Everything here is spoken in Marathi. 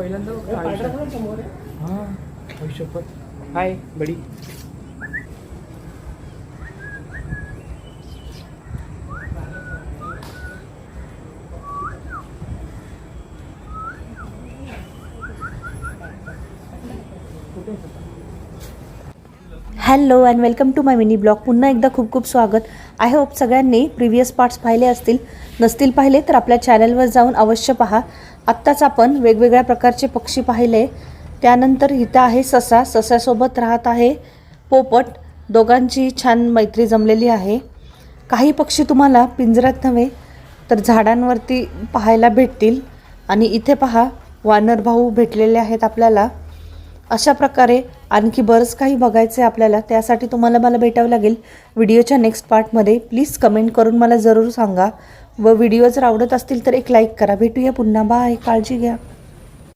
पहिल्यांदा. हा hi buddy. Hello and welcome to my mini blog पुन्हा एकदा खूप खूप स्वागत. आय होप सगळ्यांनी प्रिव्हियस पार्ट्स पाहिले असतील. नसतील पाहिले तर आपल्या चॅनलवर जाऊन अवश्य पहा. आत्ताच आपण वेगवेगळ्या प्रकारचे पक्षी पाहिले. त्यानंतर इथं आहे ससा. ससासोबत राहत आहे पोपट. दोघांची छान मैत्री जमलेली आहे. काही पक्षी तुम्हाला पिंजऱ्यात नव्हे तर झाडांवरती पाहायला भेटतील. आणि इथे पहा वानरभाऊ भेटलेले आहेत आपल्याला. अशा प्रकारे आणखी बरंच काही बघायचं आहे आपल्याला. त्यासाठी तुम्हाला मला भेटावं लागेल. व्हिडिओच्या नेक्स्ट पार्टमध्ये प्लीज कमेंट करून मला जरूर सांगा. व व्हिडिओ जर आवडत असतील तर एक लाईक करा. भेटूया पुन्हा. बाय काळजी घ्या.